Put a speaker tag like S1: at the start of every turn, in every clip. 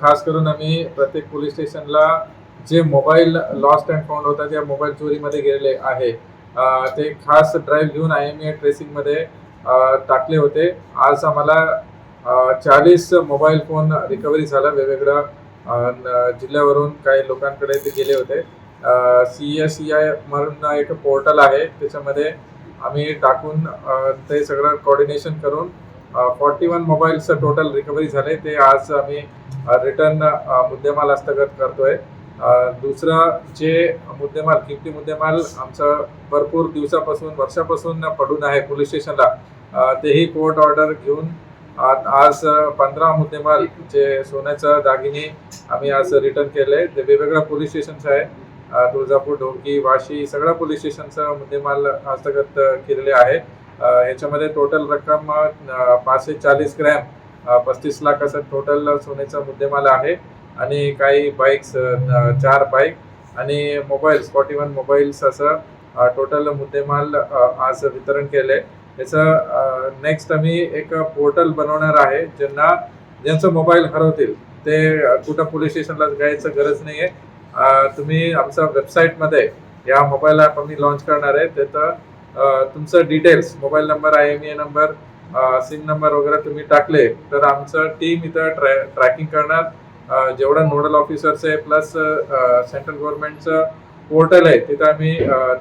S1: खास करून आम्ही प्रत्येक पोलीस स्टेशनला जे मोबाईल लॉस्ट अँड फाउंड होतात या मोबाईल चोरीमध्ये गेलेले आहे. ते खास ड्राईव्ह घेऊन आय एम ए ट्रेसिंगमध्ये टाकले होते. आज आम्हाला चाळीस मोबाईल फोन रिकव्हरी झाला. वेगवेगळ्या न- जिल्ह्यावरून काही लोकांकडे ते गेले होते. सी एस सी आय म्हणून एक पोर्टल आहे. त्याच्यामध्ये आम्ही टाकून ते सगळं कोऑर्डिनेशन करून forty one mobiles total recovery झाले ते आज आम्ही रिटर्न मुद्देमाल हस्तगत करतोय. दुसरं जे मुद्देमाल किमती मुद्देमाल आमचं भरपूर दिवसापासून वर्षापासून पडून आहे पोलीस स्टेशनला तेही कोर्ट ऑर्डर घेऊन आज पंधरा मुद्देमाल जे सोन्याचं दागिने आम्ही आज रिटर्न केले. ते वेगवेगळ्या पोलीस स्टेशन्स आहे. तुळजापूर ढोकी वाशी सगळ्या पोलीस स्टेशनचं मुद्देमाल हस्तगत केलेले आहे. याच्यामध्ये टोटल रक्कम पाचशे चाळीस ग्रॅम पस्तीस लाख असं टोटल सोन्याचा मुद्देमाल आहे. आणि काही बाईक्स चार बाईक आणि मोबाईल्स फॉर्टी वन मोबाईल्स असं टोटल मुद्देमाल आज वितरण केले याचं नेक्स्ट आम्ही एक पोर्टल बनवणार आहे ज्यांना ज्यांचं मोबाईल हरवतील ते कुठं पोलीस स्टेशनला जायचं गरज नाही आहे तुम्ही आमच्या वेबसाईटमध्ये या मोबाईल ॲप आम्ही लॉन्च करणार आहे. त्याचं तुमचं details mobile number I M A number sim number वगैरे तुम्ही टाकले तर आमचं टीम इथं ट्रॅ ट्रॅकिंग करणार. जेवढं नोडल ऑफिसर्स आहे प्लस सेंट्रल गव्हर्नमेंटचं पोर्टल आहे तिथं आम्ही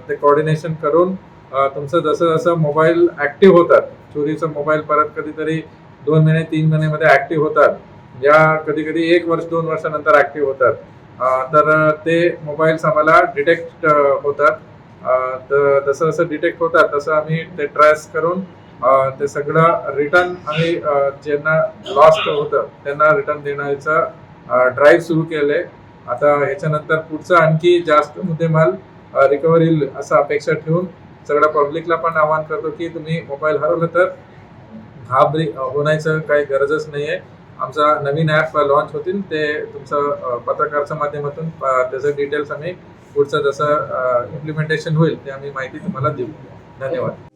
S1: ते कोऑर्डिनेशन करून तुमचं जसं जसं मोबाईल ॲक्टिव्ह होतात चोरीचं मोबाईल परत कधीतरी दोन महिने तीन महिन्यामध्ये ॲक्टिव्ह होतात. या कधी कधी एक वर्ष दोन वर्षानंतर ॲक्टिव्ह होतात. तर ते मोबाईल्स आम्हाला डिटेक्ट होतात. तर जसं जसं डिटेक्ट होतात तसं आम्ही ते ट्रेस करून ते सगळं रिटर्न आम्ही ज्यांना लॉस्ट होतं त्यांना रिटर्न देण्याचं ड्राईव्ह सुरू केले आता ह्याच्यानंतर पुढचं आणखी जास्त मुद्देमाल रिकव्हर येईल असं अपेक्षा ठेवून सगळ्या पब्लिकला पण आवाहन करतो की तुम्ही मोबाईल हरवलं तर घाबरी होण्याचं काही गरजच नाही आहे आमचा नवीन ॲप लॉन्च होतील ते तुमचं पत्रकारच्या माध्यमातून त्याचं डिटेल्स आम्ही पुढचं जसं इम्प्लिमेंटेशन होईल ते आम्ही माहिती तुम्हाला देऊ. धन्यवाद.